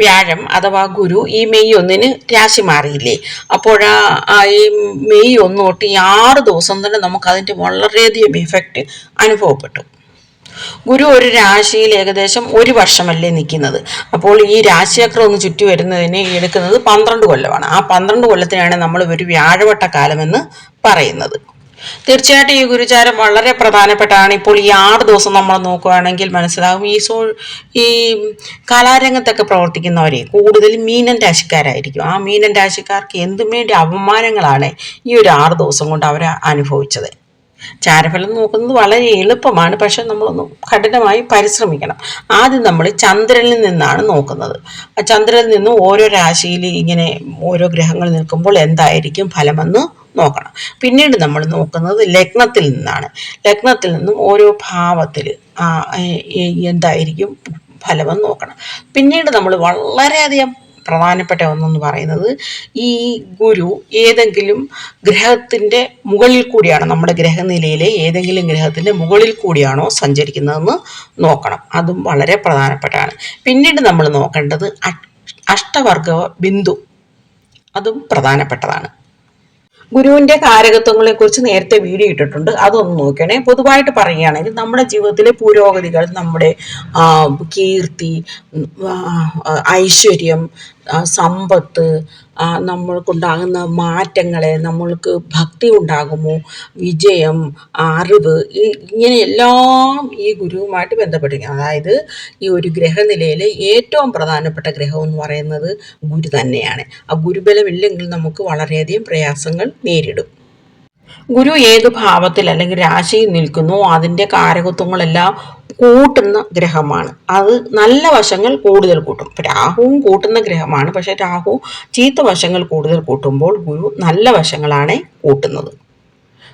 വ്യാഴം അഥവാ ഗുരു ഈ മെയ് ഒന്നിന് രാശി മാറിയില്ലേ? അപ്പോഴാ ഈ മെയ് ഒന്ന് തൊട്ട് ഈ ആറ് ദിവസം തന്നെ നമുക്ക് അതിന്റെ വളരെയധികം ഇഫക്റ്റ് അനുഭവപ്പെട്ടു. ഗുരു ഒരു രാശിയിൽ ഏകദേശം ഒരു വർഷമല്ലേ നിൽക്കുന്നത്. അപ്പോൾ ഈ രാശിചക്രം ഒന്ന് ചുറ്റി വരുന്നതിന് എടുക്കുന്നത് പന്ത്രണ്ട് കൊല്ലമാണ്. ആ പന്ത്രണ്ട് കൊല്ലത്തിനാണ് നമ്മൾ ഒരു വ്യാഴവട്ട കാലമെന്ന് പറയുന്നത്. തീർച്ചയായിട്ടും ഈ ഗുരുചാരം വളരെ പ്രധാനപ്പെട്ടാണ്. ഇപ്പോൾ ഈ ആറ് ദിവസം നമ്മൾ നോക്കുകയാണെങ്കിൽ മനസ്സിലാകും ഈ സോ ഈ കലാരംഗത്തൊക്കെ പ്രവർത്തിക്കുന്നവരെ കൂടുതൽ മീനൻ രാശിക്കാരായിരിക്കും. ആ മീനൻ രാശിക്കാർക്ക് എന്തും വേണ്ടി അപമാനങ്ങളാണ് ഈ ഒരു ആറ് ദിവസം കൊണ്ട് അവർ അനുഭവിച്ചത്. ചാരഫലം നോക്കുന്നത് വളരെ എളുപ്പമാണ്. പക്ഷെ നമ്മളൊന്ന് കഠിനമായി പരിശ്രമിക്കണം. ആദ്യം നമ്മൾ ചന്ദ്രനിൽ നിന്നാണ് നോക്കുന്നത്. ആ ചന്ദ്രനിൽ നിന്ന് ഓരോ രാശിയിൽ ഇങ്ങനെ ഓരോ ഗ്രഹങ്ങൾ നിൽക്കുമ്പോൾ എന്തായിരിക്കും ഫലമെന്ന് നോക്കണം. പിന്നീട് നമ്മൾ നോക്കുന്നത് ലഗ്നത്തിൽ നിന്നാണ്. ലഗ്നത്തിൽ നിന്നും ഓരോ ഭാവത്തിൽ എന്തായിരിക്കും ഫലമെന്ന് നോക്കണം. പിന്നീട് നമ്മൾ വളരെയധികം പ്രധാനപ്പെട്ട ഒന്നെന്ന് പറയുന്നത് ഈ ഗുരു ഏതെങ്കിലും ഗ്രഹത്തിന്റെ മുകളിൽ കൂടിയാണ് നമ്മുടെ ഗ്രഹനിലയിലെ ഏതെങ്കിലും ഗ്രഹത്തിന്റെ മുകളിൽ കൂടിയാണോ സഞ്ചരിക്കുന്നതെന്ന് നോക്കണം. അതും വളരെ പ്രധാനപ്പെട്ടതാണ് പിന്നീട് നമ്മൾ നോക്കേണ്ടത് അഷ്ടവർഗ ബിന്ദു. അതും പ്രധാനപ്പെട്ടതാണ്. ഗുരുവിന്റെ കാരകത്വങ്ങളെ കുറിച്ച് നേരത്തെ വീഡിയോ ഇട്ടിട്ടുണ്ട്. അതൊന്ന് നോക്കണേ പൊതുവായിട്ട് പറയുകയാണെങ്കിൽ നമ്മുടെ ജീവിതത്തിലെ പുരോഗതികൾ നമ്മുടെ കീർത്തി ഐശ്വര്യം സമ്പത്ത് നമ്മൾക്കുണ്ടാകുന്ന മാറ്റങ്ങളെ നമ്മൾക്ക് ഭക്തി ഉണ്ടാകുമോ? വിജയം അറിവ് ഈ ഇങ്ങനെയെല്ലാം ഈ ഗുരുവുമായിട്ട് ബന്ധപ്പെട്ടിരിക്കുന്നു. അതായത് ഈ ഒരു ഗ്രഹനിലയിലെ ഏറ്റവും പ്രധാനപ്പെട്ട ഗ്രഹം എന്ന് പറയുന്നത് ഗുരു തന്നെയാണ്. ആ ഗുരുബലമില്ലെങ്കിൽ നമുക്ക് വളരെയധികം പ്രയാസങ്ങൾ നേരിടും. ഗുരു ഏത് ഭാവത്തിൽ അല്ലെങ്കിൽ രാശിയിൽ നിൽക്കുന്നു അതിന്റെ കാരകത്വങ്ങളെല്ലാം കൂട്ടുന്ന ഗ്രഹമാണ്. അത് നല്ല വശങ്ങൾ കൂടുതൽ കൂട്ടും. രാഹുവും കൂട്ടുന്ന ഗ്രഹമാണ്. പക്ഷെ രാഹു ചീത്ത വശങ്ങൾ കൂടുതൽ കൂട്ടുമ്പോൾ ഗുരു നല്ല വശങ്ങളാണ് കൂട്ടുന്നത്.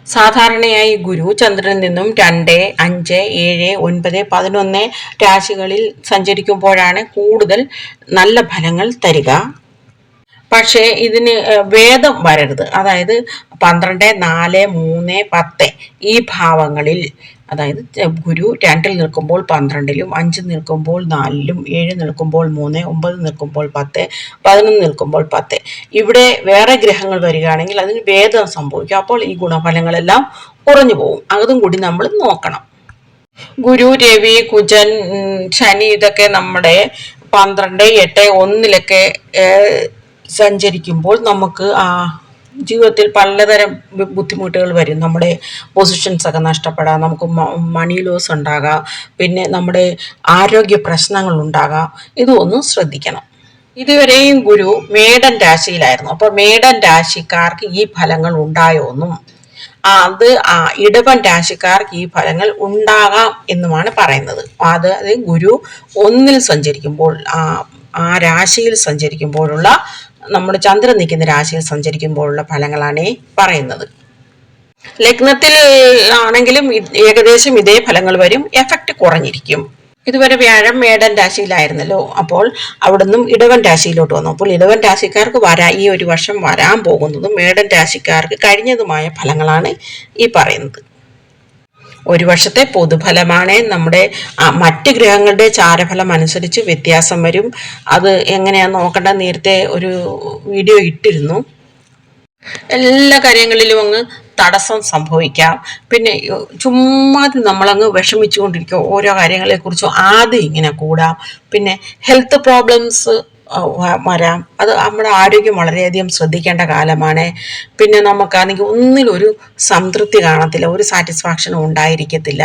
സാധാരണയായി ഗുരു ചന്ദ്രനിൽ നിന്നും രണ്ട് അഞ്ച് ഏഴ് ഒൻപത് പതിനൊന്ന് രാശികളിൽ സഞ്ചരിക്കുമ്പോഴാണ് കൂടുതൽ നല്ല ഫലങ്ങൾ തരിക. പക്ഷേ ഇതിന് വേദം വരരുത്. അതായത് പന്ത്രണ്ട് നാല് മൂന്ന് പത്ത് ഈ ഭാവങ്ങളിൽ അതായത് ഗുരു രണ്ടിൽ നിൽക്കുമ്പോൾ പന്ത്രണ്ടിലും അഞ്ച് നിൽക്കുമ്പോൾ നാലിലും ഏഴ് നിൽക്കുമ്പോൾ മൂന്ന് ഒമ്പത് നിൽക്കുമ്പോൾ പത്ത് പതിനൊന്ന് നിൽക്കുമ്പോൾ പത്ത്. ഇവിടെ വേറെ ഗ്രഹങ്ങൾ വരികയാണെങ്കിൽ അതിന് വേദം സംഭവിക്കും. അപ്പോൾ ഈ ഗുണഫലങ്ങളെല്ലാം കുറഞ്ഞു പോകും. അതും കൂടി നമ്മൾ നോക്കണം. ഗുരു രവി കുജൻ ശനി ഇതൊക്കെ നമ്മുടെ പന്ത്രണ്ട് എട്ട് ഒന്നിലൊക്കെ സഞ്ചരിക്കുമ്പോൾ നമുക്ക് ആ ജീവിതത്തിൽ പലതരം ബുദ്ധിമുട്ടുകൾ വരും. നമ്മുടെ പൊസിഷൻസ് ഒക്കെ നഷ്ടപ്പെടാം. നമുക്ക് മണി ലോസ് ഉണ്ടാകാം. പിന്നെ നമ്മുടെ ആരോഗ്യ പ്രശ്നങ്ങൾ ഉണ്ടാകാം. ഇതൊന്നും ശ്രദ്ധിക്കണം. ഇതുവരെയും ഗുരു മേടൻ രാശിയിലായിരുന്നു. അപ്പോൾ മേടൻ രാശിക്കാർക്ക് ഈ ഫലങ്ങൾ ഉണ്ടായോ എന്നും അത് ആ ഇടവൻ രാശിക്കാർക്ക് ഈ ഫലങ്ങൾ ഉണ്ടാകാം എന്നുമാണ് പറയുന്നത്. അത് ഗുരു ഒന്നിൽ സഞ്ചരിക്കുമ്പോൾ ആ ആ രാശിയിൽ സഞ്ചരിക്കുമ്പോഴുള്ള നമ്മുടെ ചന്ദ്രൻ നിൽക്കുന്ന രാശിയിൽ സഞ്ചരിക്കുമ്പോഴുള്ള ഫലങ്ങളാണ് പറയുന്നത്. ലഗ്നത്തിൽ ആണെങ്കിലും ഏകദേശം ഇതേ ഫലങ്ങൾ വരും. എഫക്റ്റ് കുറഞ്ഞിരിക്കും. ഇതുവരെ വ്യാഴം മേടൻ രാശിയിലായിരുന്നല്ലോ. അപ്പോൾ അവിടുന്നും ഇടവൻ രാശിയിലോട്ട് വന്നു. അപ്പോൾ ഇടവൻ രാശിക്കാർക്ക് വരാ ഈ ഒരു വർഷം വരാൻ പോകുന്നതും മേടൻ രാശിക്കാർക്ക് കഴിഞ്ഞതുമായ ഫലങ്ങളാണ് ഈ പറയുന്നത്. ഒരു വർഷത്തെ പൊതുഫലമാണ്. നമ്മുടെ മറ്റ് ഗ്രഹങ്ങളുടെ ചാരഫലം അനുസരിച്ച് വ്യത്യാസം വരും. അത് എങ്ങനെയാണെന്ന് നോക്കേണ്ട നേരത്തെ ഒരു വീഡിയോ ഇട്ടിരുന്നു. എല്ലാ കാര്യങ്ങളിലും അങ്ങ് തടസ്സം സംഭവിക്കാം. പിന്നെ ചുമ്മാതി നമ്മളങ്ങ് വിഷമിച്ചുകൊണ്ടിരിക്കുക ഓരോ കാര്യങ്ങളെക്കുറിച്ചും ആദ്യം ഇങ്ങനെ കൂടാം. പിന്നെ ഹെൽത്ത് പ്രോബ്ലംസ് വരാം. അത് നമ്മുടെ ആരോഗ്യം വളരെയധികം ശ്രദ്ധിക്കേണ്ട കാലമാണ്. പിന്നെ നമുക്കാണെങ്കിൽ ഒന്നിലൊരു സംതൃപ്തി കാണത്തില്ല ഒരു സാറ്റിസ്ഫാക്ഷനും ഉണ്ടായിരിക്കത്തില്ല.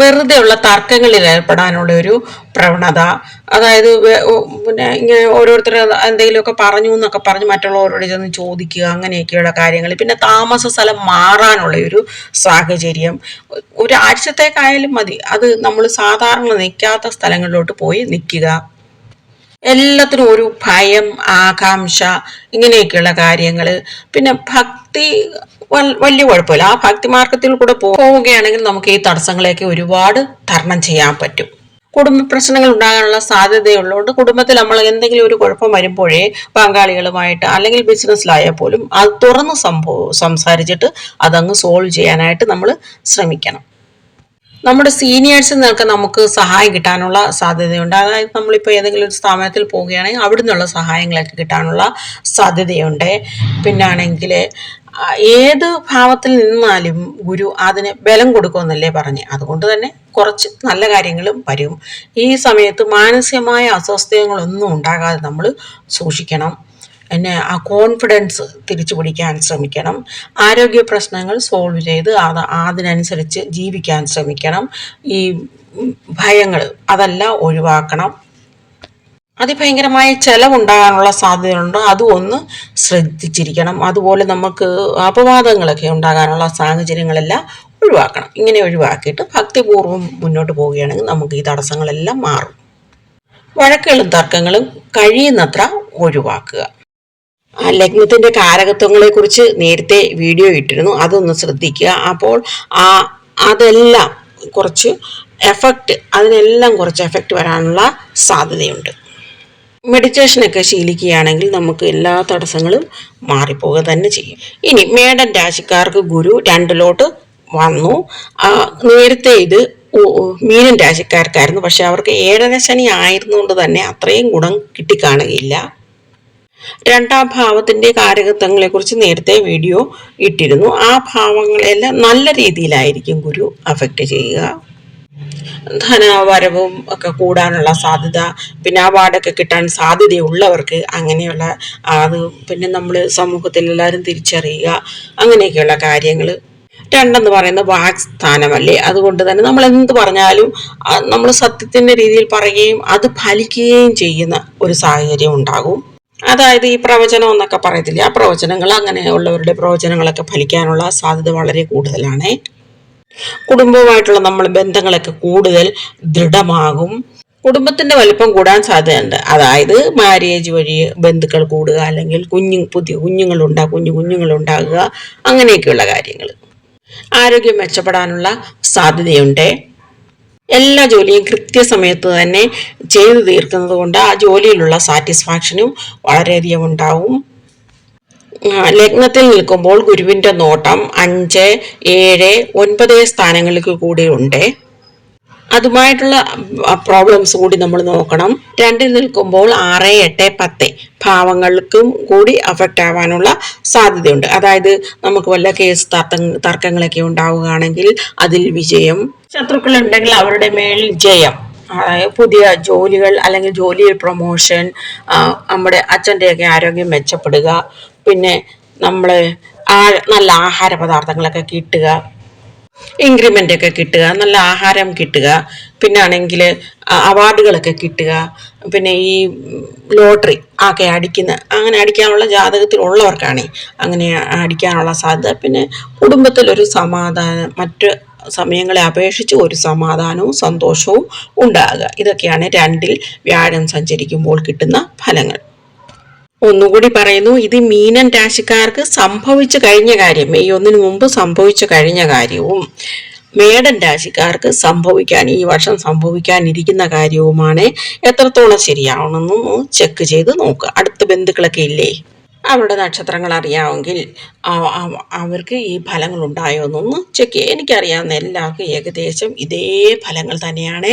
വെറുതെ ഉള്ള തർക്കങ്ങളിൽ ഏർപ്പെടാനുള്ള ഒരു പ്രവണത. അതായത് പിന്നെ ഇങ്ങനെ ഓരോരുത്തർ എന്തെങ്കിലുമൊക്കെ പറഞ്ഞു എന്നൊക്കെ പറഞ്ഞ് മറ്റുള്ളവരോട് ചെന്ന് ചോദിക്കുക അങ്ങനെയൊക്കെയുള്ള കാര്യങ്ങൾ. പിന്നെ താമസ സ്ഥലം മാറാനുള്ള ഒരു സാഹചര്യം. ഒരാഴ്ചത്തേക്കായാലും മതി. അത് നമ്മൾ സാധാരണ നിൽക്കാത്ത സ്ഥലങ്ങളിലോട്ട് പോയി നിൽക്കുക. എല്ലാത്തിനും ഒരു ഭയം ആകാംക്ഷ ഇങ്ങനെയൊക്കെയുള്ള കാര്യങ്ങൾ പിന്നെ ഭക്തി വലിയ കുഴപ്പമില്ല. ആ ഭക്തി മാർഗത്തിൽ കൂടെ പോവുകയാണെങ്കിൽ നമുക്ക് ഈ തടസ്സങ്ങളെയൊക്കെ ഒരുപാട് തരണം ചെയ്യാൻ പറ്റും. കുടുംബ പ്രശ്നങ്ങൾ ഉണ്ടാകാനുള്ള സാധ്യതയുള്ളതുകൊണ്ട് കുടുംബത്തിൽ നമ്മൾ എന്തെങ്കിലും ഒരു കുഴപ്പം വരുമ്പോഴേ പങ്കാളികളുമായിട്ട് അല്ലെങ്കിൽ ബിസിനസ്സിലായാൽ പോലും അത് തുറന്ന് സംഭവം സംസാരിച്ചിട്ട് അതങ്ങ് സോൾവ് ചെയ്യാനായിട്ട് നമ്മൾ ശ്രമിക്കണം. നമ്മുടെ സീനിയേഴ്സിൽ നിന്നൊക്കെ നമുക്ക് സഹായം കിട്ടാനുള്ള സാധ്യതയുണ്ട്. അതായത് നമ്മളിപ്പോൾ ഏതെങ്കിലും ഒരു സ്ഥാപനത്തിൽ പോവുകയാണെങ്കിൽ അവിടെ നിന്നുള്ള സഹായങ്ങളൊക്കെ കിട്ടാനുള്ള സാധ്യതയുണ്ട്. പിന്നാണെങ്കിൽ ഏത് ഭാവത്തിൽ നിന്നാലും ഗുരു അതിന് ബലം കൊടുക്കുമെന്നല്ലേ പറഞ്ഞ്. അതുകൊണ്ട് തന്നെ കുറച്ച് നല്ല കാര്യങ്ങളും വരും. ഈ സമയത്ത് മാനസികമായ അസ്വസ്ഥതകളൊന്നും ഉണ്ടാകാതെ നമ്മൾ സൂക്ഷിക്കണം. പിന്നെ ആ കോൺഫിഡൻസ് തിരിച്ചു പിടിക്കാൻ ശ്രമിക്കണം. ആരോഗ്യ പ്രശ്നങ്ങൾ സോൾവ് ചെയ്ത് അത് അതിനനുസരിച്ച് ജീവിക്കാൻ ശ്രമിക്കണം. ഈ ഭയങ്ങൾ അതെല്ലാം ഒഴിവാക്കണം. അതിഭയങ്കരമായ ചിലവുണ്ടാകാനുള്ള സാധ്യതയുണ്ട് അതും ഒന്ന് ശ്രദ്ധിച്ചിരിക്കണം. അതുപോലെ നമുക്ക് അപവാദങ്ങളൊക്കെ ഉണ്ടാകാനുള്ള സാഹചര്യങ്ങളെല്ലാം ഒഴിവാക്കണം. ഇങ്ങനെ ഒഴിവാക്കിയിട്ട് ഭക്തിപൂർവം മുന്നോട്ട് പോവുകയാണെങ്കിൽ നമുക്ക് ഈ തടസ്സങ്ങളെല്ലാം മാറും. വഴക്കുകളും തർക്കങ്ങളും കഴിയുന്നത്ര ഒഴിവാക്കുക. ആ ലഗ്നത്തിന്റെ കാരകത്വങ്ങളെ കുറിച്ച് നേരത്തെ വീഡിയോ ഇട്ടിരുന്നു. അതൊന്ന് ശ്രദ്ധിക്കുക. അപ്പോൾ ആ അതെല്ലാം കുറച്ച് എഫക്റ്റ് അതിനെല്ലാം കുറച്ച് എഫക്റ്റ് വരാനുള്ള സാധ്യതയുണ്ട്. മെഡിറ്റേഷനൊക്കെ ശീലിക്കുകയാണെങ്കിൽ നമുക്ക് എല്ലാ തടസ്സങ്ങളും മാറിപ്പോവുക തന്നെ ചെയ്യും. ഇനി മേടൻ രാശിക്കാർക്ക് ഗുരു രണ്ടിലോട്ട് വന്നു. നേരത്തെ ഇത് മീനൻ രാശിക്കാർക്കായിരുന്നു. പക്ഷെ അവർക്ക് ഏഴര ശനി ആയിരുന്നുകൊണ്ട് തന്നെ അത്രയും ഗുണം കിട്ടിക്കാണുകയില്ല. രണ്ടാം ഭാവത്തിന്റെ കാരകത്വങ്ങളെക്കുറിച്ച് നേരത്തെ വീഡിയോ ഇട്ടിരുന്നു. ആ ഭാവങ്ങളെല്ലാം നല്ല രീതിയിലായിരിക്കും ഗുരു അഫക്റ്റ് ചെയ്യുക. ധനവരവും ഒക്കെ കൂടാനുള്ള സാധ്യത പിന്നെ അവാർഡൊക്കെ കിട്ടാൻ സാധ്യതയുള്ളവർക്ക് അങ്ങനെയുള്ള അത് പിന്നെ നമ്മൾ സമൂഹത്തിൽ എല്ലാവരും തിരിച്ചറിയുക അങ്ങനെയൊക്കെയുള്ള കാര്യങ്ങൾ രണ്ടെന്ന് പറയുന്നത് വാക് സ്ഥാനമല്ലേ? അതുകൊണ്ട് തന്നെ നമ്മൾ എന്ത് പറഞ്ഞാലും നമ്മൾ സത്യത്തിന്റെ രീതിയിൽ പറയുകയും അത് ഫലിക്കുകയും ചെയ്യുന്ന ഒരു സാഹചര്യം ഉണ്ടാകും. അതായത് ഈ പ്രവചനം എന്നൊക്കെ പറയത്തില്ലേ? ആ പ്രവചനങ്ങൾ അങ്ങനെയുള്ളവരുടെ പ്രവചനങ്ങളൊക്കെ ഫലിക്കാനുള്ള സാധ്യത വളരെ കൂടുതലാണ്. കുടുംബവുമായിട്ടുള്ള നമ്മൾ ബന്ധങ്ങളൊക്കെ കൂടുതൽ ദൃഢമാകും. കുടുംബത്തിന്റെ വലിപ്പം കൂടാൻ സാധ്യതയുണ്ട്. അതായത് മാരേജ് വഴി ബന്ധുക്കൾ കൂടുക അല്ലെങ്കിൽ കുഞ്ഞു പുതിയ കുഞ്ഞുങ്ങൾ ഉണ്ടാകുക കുഞ്ഞു കുഞ്ഞുങ്ങൾ ഉണ്ടാകുക അങ്ങനെയൊക്കെയുള്ള കാര്യങ്ങൾ. ആരോഗ്യം മെച്ചപ്പെടാനുള്ള സാധ്യതയുണ്ട്. എല്ലാ ജോലിയും കൃത്യസമയത്ത് തന്നെ ചെയ്തു തീർക്കുന്നത് കൊണ്ട് ആ ജോലിയിലുള്ള സാറ്റിസ്ഫാക്ഷനും വളരെയധികം ഉണ്ടാവും. ലഗ്നത്തിൽ നിൽക്കുമ്പോൾ ഗുരുവിന്റെ നോട്ടം അഞ്ച് ഏഴ് ഒൻപത് സ്ഥാനങ്ങൾക്ക് കൂടി ഉണ്ട്. അതുമായിട്ടുള്ള പ്രോബ്ലംസ് കൂടി നമ്മൾ നോക്കണം. രണ്ടിൽ നിൽക്കുമ്പോൾ ആറ് എട്ട് പത്ത്. ഭാവങ്ങൾക്കും കൂടി അഫക്റ്റ് ആവാനുള്ള സാധ്യതയുണ്ട്. അതായത് നമുക്ക് വല്ല കേസ് തർക്കങ്ങളൊക്കെ ഉണ്ടാവുകയാണെങ്കിൽ അതിൽ വിജയം. ശത്രുക്കളുണ്ടെങ്കിൽ അവരുടെ മേൽ ജയം. അതായത് പുതിയ ജോലികൾ അല്ലെങ്കിൽ ജോലിയിൽ പ്രൊമോഷൻ നമ്മുടെ അച്ഛന്റെയൊക്കെ ആരോഗ്യം മെച്ചപ്പെടുക. പിന്നെ നമ്മൾ ആ നല്ല ആഹാര പദാർത്ഥങ്ങളൊക്കെ കിട്ടുക. ഇൻക്രിമെന്റ് ഒക്കെ കിട്ടുക നല്ല ആഹാരം കിട്ടുക പിന്നെ ആണെങ്കിൽ അവാർഡുകളൊക്കെ കിട്ടുക പിന്നെ ഈ ലോട്ടറി ഒക്കെ അടിക്കുന്ന അങ്ങനെ അടിക്കാനുള്ള ജാതകത്തിലുള്ളവർക്കാണ് അങ്ങനെ അടിക്കാനുള്ള സാധ്യത. പിന്നെ കുടുംബത്തിലൊരു സമാധാനം മറ്റ് സമയങ്ങളെ അപേക്ഷിച്ച് ഒരു സമാധാനവും സന്തോഷവും ഉണ്ടാകുക. ഇതൊക്കെയാണ് രണ്ടിൽ വ്യാഴം സഞ്ചരിക്കുമ്പോൾ കിട്ടുന്ന ഫലങ്ങൾ. ഒന്നുകൂടി പറയുന്നു. ഇത് മീനൻ രാശിക്കാർക്ക് സംഭവിച്ചു കഴിഞ്ഞ കാര്യം. മെയ് ഒന്നിന് മുമ്പ് സംഭവിച്ചു കഴിഞ്ഞ കാര്യവും മേടൻ രാശിക്കാർക്ക് സംഭവിക്കാൻ ഈ വർഷം സംഭവിക്കാനിരിക്കുന്ന കാര്യവുമാണ് എത്രത്തോളം ശരിയാവണമെന്ന് ചെക്ക് ചെയ്ത് നോക്കുക. അടുത്ത ബന്ധുക്കളൊക്കെ ഇല്ലേ? അവരുടെ നക്ഷത്രങ്ങൾ അറിയാമെങ്കിൽ അവർക്ക് ഈ ഫലങ്ങൾ ഉണ്ടായോ എന്നൊന്ന് ചെക്ക് ചെയ്യുക. എനിക്കറിയാവുന്ന എല്ലാവർക്കും ഏകദേശം ഇതേ ഫലങ്ങൾ തന്നെയാണ്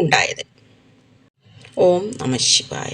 ഉണ്ടായത്. ഓം നമ ശിവായ.